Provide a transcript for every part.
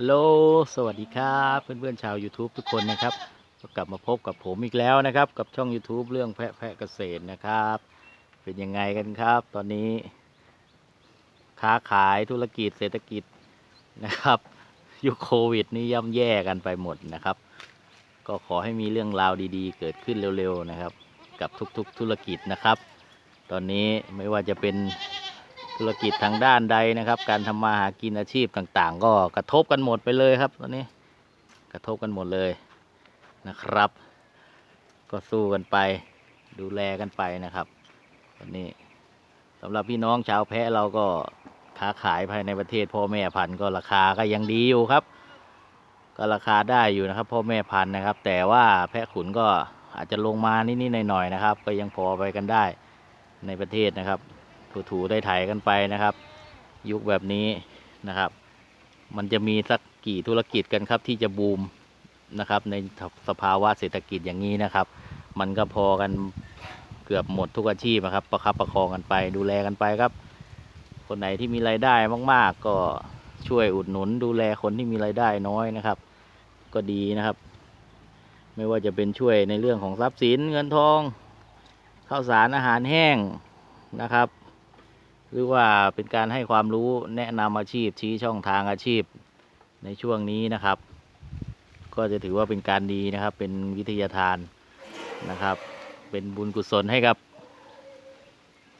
ฮัลโหล สวัสดีครับ เพื่อนๆชาว YouTube ทุกคนนะครับ ก็กลับมาพบกับผมอีกแล้วนะครับ กับช่อง YouTube เรื่องแพะแพะเกษตรนะครับ เป็นยังไงกันครับ ตอนนี้ ค้าขายธุรกิจเศรษฐกิจนะครับ ยุคโควิดนี่ย่ำแย่กันไปหมดนะครับ ก็ขอให้มีเรื่องราวดีๆ เกิดขึ้นเร็วๆนะครับ กับทุกๆธุรกิจนะครับ ตอนนี้ไม่ว่าจะเป็น ธุรกิจทางด้านใดนะครับ การทำมาหากินอาชีพต่างๆ ก็กระทบกันหมดไปเลยครับตอนนี้กระทบกันหมดเลยนะครับ ก็สู้กันไป ดูแลกันไปนะครับตอนนี้สำหรับพี่น้องชาวแพะเราก็ค้าขายภายในประเทศพ่อแม่พันธุ์ก็ราคาก็ยังดีอยู่ครับ ก็ราคาได้อยู่นะครับพ่อแม่พันธุ์นะครับ แต่ว่าแพะขุนก็อาจจะลงมานิดๆหน่อยๆนะครับ ก็ยังพอไปกันได้ในประเทศนะครับ ถูๆได้ไถกันไปนะครับ ยุคแบบนี้นะครับ มันจะมีสักกี่ธุรกิจกันครับที่จะบูมนะครับ ในสภาวะเศรษฐกิจอย่างนี้นะครับ มันก็พอกันเกือบหมดทุกอาชีพนะครับ ประคับประคองกันไปดูแลกันไปครับ คนไหนที่มีรายได้มาก ๆ ก็ช่วยอุดหนุนดูแลคนที่มีรายได้น้อยนะครับ ก็ดีนะครับ ไม่ว่าจะเป็นช่วยในเรื่องของทรัพย์สินเงินทองข้าวสารอาหารแห้งนะครับ หรือว่าเป็นการให้ความรู้แนะนำอาชีพชี้ช่องทางอาชีพในช่วงนี้นะครับ ก็จะถือว่าเป็นการดีนะครับ เป็นวิทยาทานนะครับ เป็นบุญกุศลให้กับ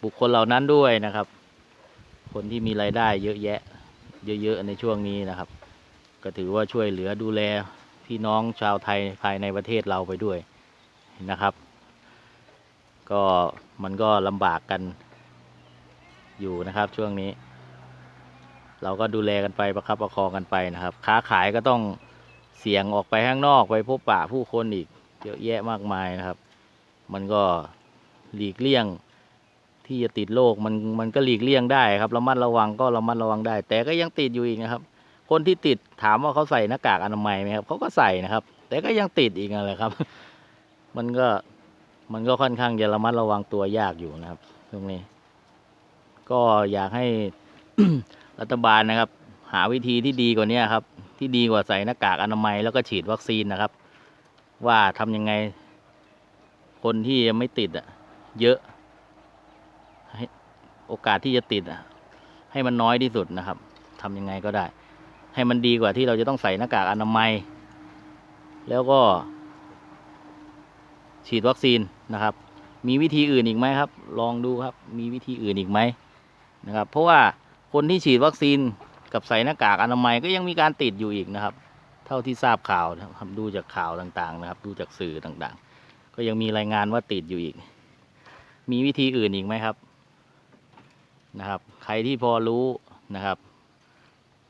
บุคคลเหล่านั้นด้วยนะครับ คนที่มีรายได้เยอะแยะ เยอะ ๆ ในช่วงนี้นะครับ ก็ถือว่าช่วยเหลือดูแลพี่น้องชาวไทยภายในประเทศเราไปด้วยนะครับ ก็มันก็ลำบากกัน อยู่นะครับ ช่วงนี้ เราก็ดูแลกันไปประคับประคองกันไปนะครับ ค้าขายก็ต้องเสี่ยงออกไปข้างนอกไปพบปะผู้คนอีกเยอะแยะมากมายนะครับ มันก็หลีกเลี่ยงที่จะติดโรคมันมันก็หลีกเลี่ยงได้ครับระมัดระวังก็ระมัดระวังได้ แต่ก็ยังติดอยู่อีกนะครับ คนที่ติดถามว่าเขาใส่หน้ากากอนามัยไหมครับเขาก็ใส่นะครับ แต่ก็ยังติดอีกนั่นแหละครับ มันก็มันก็ค่อนข้างจะระมัดระวังตัวยากอยู่นะครับตรงนี้ ก็อยากให้ รัฐบาลนะครับ หาวิธีที่ดีกว่านี้ครับ ที่ดีกว่าใส่หน้ากากอนามัยแล้วก็ฉีดวัคซีนนะครับ ว่าทำยังไง คนที่ยังไม่ติดอะ เยอะให้โอกาสที่จะติดอะ ให้มันน้อยที่สุดนะครับทำยังไงก็ได้ ให้มันดีกว่าที่เราจะต้องใส่หน้ากากอนามัย แล้วก็ ฉีดวัคซีนนะครับ มีวิธีอื่นอีกไหมครับ ลองดูครับ มีวิธีอื่นอีกไหม นะครับ เพราะว่าคนที่ฉีดวัคซีนกับใส่หน้ากากอนามัยก็ยังมีการติดอยู่อีกนะครับ เท่าที่ทราบข่าวนะครับดูจากข่าวต่างๆ นะครับ ดูจากสื่อต่างๆ ก็ยังมีรายงานว่าติดอยู่อีก มีวิธีอื่นอีกไหมครับนะครับ ใครที่พอรู้นะครับ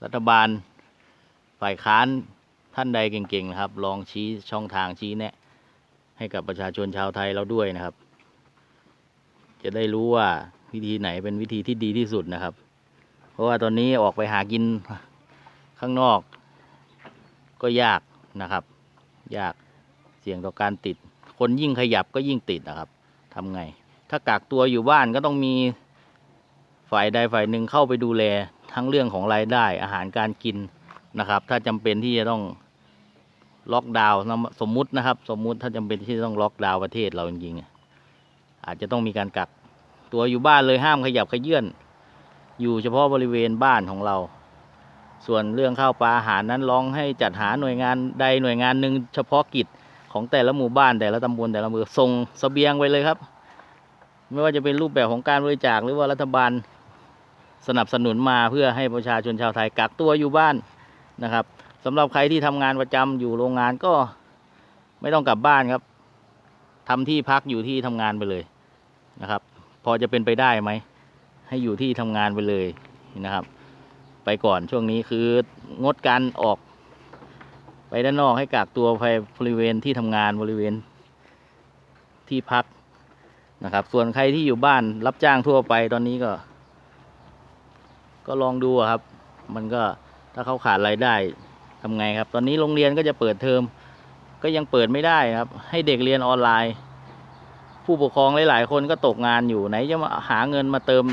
รัฐบาลฝ่ายค้านท่านใดเก่งๆนะครับ ลองชี้ช่องทางชี้แนะให้กับประชาชนชาวไทยเราด้วยนะครับ จะได้รู้ว่า วิธีไหนเป็นวิธีที่ดีที่สุดนะครับ เพราะว่าตอนนี้ออกไปหากินข้างนอก ก็ยากนะครับ ยากเสี่ยงต่อการติด คนยิ่งขยับก็ยิ่งติดนะครับทำไง ถ้ากักตัวอยู่บ้านก็ต้องมีฝ่ายใดฝ่ายหนึ่งเข้าไปดูแลทั้งเรื่องของรายได้อาหารการกินนะครับ ถ้าจำเป็นที่จะต้องล็อกดาวน์สมมุตินะครับ สมมุติถ้าจำเป็นที่จะต้องล็อกดาวน์ประเทศเราจริงๆอาจจะต้องมีการกัก ตัวอยู่บ้านเลยห้ามขยับขยื่นอยู่เฉพาะบริเวณบ้านของเรา ส่วนเรื่องข้าวปลาอาหารนั้นร้องให้จัดหาหน่วยงานใดหน่วยงานหนึ่งเฉพาะกิจของแต่ละหมู่บ้านแต่ละตำบลแต่ละอำเภอส่งเสบียงไปเลยครับ ไม่ว่าจะเป็นรูปแบบของการบริจาคหรือว่ารัฐบาลสนับสนุนมาเพื่อให้ประชาชนชาวไทยกักตัวอยู่บ้านนะครับสำหรับใครที่ทำงานประจำอยู่โรงงานก็ไม่ต้องกลับบ้านครับทำที่พักอยู่ที่ทำงานไปเลยนะครับ พอจะเป็นไปได้ไหม ให้อยู่ที่ทำงานไปเลยนะครับ ไปก่อนช่วงนี้คืองดการออก ไปด้านนอกให้กักตัวภายบริเวณที่ทำงานบริเวณที่พักนะครับ ส่วนใครที่อยู่บ้านรับจ้างทั่วไปตอนนี้ก็ ก็ลองดูครับ มันก็ถ้าเขาขาดรายได้ทำไงครับ ตอนนี้โรงเรียนก็จะเปิดเทอมก็ยังเปิดไม่ได้ครับ ให้เด็กเรียนออนไลน์ ผู้ปกครองหลาย ๆ คนก็ตกงานอยู่ไหนจะมาหาเงินมาเติม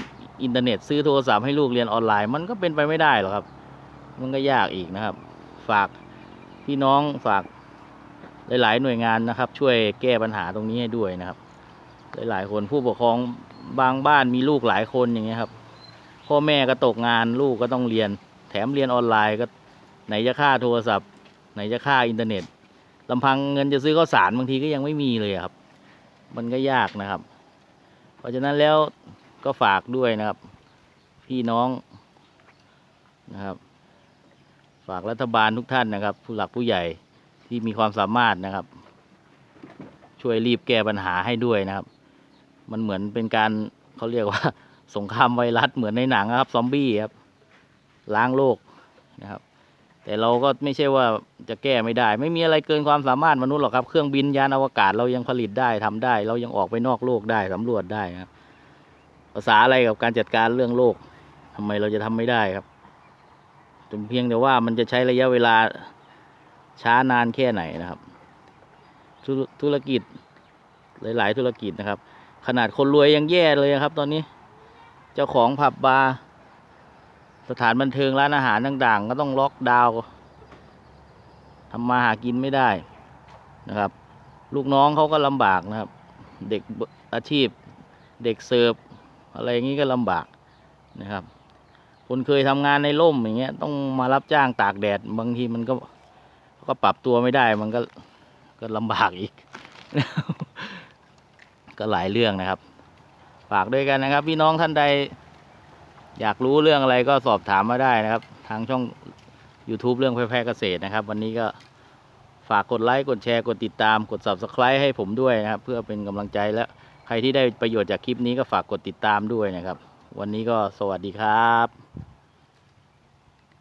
อินเทอร์เน็ตซื้อโทรศัพท์ให้ลูกเรียนออนไลน์ มันก็เป็นไปไม่ได้หรอกครับ มันก็ยากอีกนะครับ ฝากพี่น้องฝากหลาย ๆ หน่วยงานนะครับ ช่วยแก้ปัญหาตรงนี้ให้ด้วยนะครับ หลาย ๆ คนผู้ปกครองบางบ้านมีลูกหลายคนอย่างเงี้ยครับพ่อแม่ก็ตกงานลูกก็ต้องเรียน แถมเรียนออนไลน์ก็ไหนจะค่าโทรศัพท์ ไหนจะค่าอินเทอร์เน็ตลำพังเงินจะซื้อข้าวสารบางทีก็ยังไม่มีเลยครับ มันก็ยากนะครับ เพราะฉะนั้นแล้วก็ฝากด้วยนะครับ พี่น้องนะครับ ฝากรัฐบาลทุกท่านนะครับ ผู้หลักผู้ใหญ่ที่มีความสามารถนะครับ ช่วยรีบแก้ปัญหาให้ด้วยนะครับ มันเหมือนเป็นการเขาเรียกว่า สงครามไวรัสเหมือนในหนังนะครับ ซอมบี้ครับ ล้างโลกนะครับ แต่เราก็ไม่ใช่ว่าจะแก้ไม่ได้ ไม่มีอะไรเกินความสามารถมนุษย์หรอกครับ เครื่องบินยานอวกาศเรายังผลิตได้ทำได้ เรายังออกไปนอกโลกได้สำรวจได้ครับภาษาอะไรกับการจัดการเรื่องโลกทำไมเราจะทำไม่ได้ครับแต่เพียงแต่ว่ามันจะใช้ระยะเวลาช้านานแค่ไหนนะครับธุรธุรกิจหลาย ๆ ธุรกิจนะครับ ขนาดคนรวยยังแย่เลยครับ ตอนนี้ เจ้าของผับบาร์ สถานบันเทิงร้านอาหารต่าง ๆ ก็ต้องล็อกดาวน์ทำมาหากินไม่ได้นะครับ ลูกน้องเขาก็ลำบากนะครับ เด็กอาชีพ เด็กเสิร์ฟอะไรอย่างนี้ก็ลำบากนะครับ คนเคยทำงานในร่มอย่างเงี้ยต้องมารับจ้างตากแดดบางทีมันก็ก็ปรับตัวไม่ได้มันก็ก็ลำบากอีก ก็หลายเรื่องนะครับ ฝากด้วยกันนะครับ พี่น้องท่านใด อยากรู้เรื่องอะไรก็สอบถามมาได้นะครับ ทางช่อง YouTube เรื่องแพร่เกษตรนะครับ วันนี้ก็ฝากกดไลค์ กดแชร์ กดติดตาม กด Subscribe ให้ผมด้วยนะครับ เพื่อเป็นกำลังใจและใครที่ได้ประโยชน์จากคลิปนี้ก็ฝากกดติดตามด้วยนะครับ วันนี้ก็สวัสดีครับ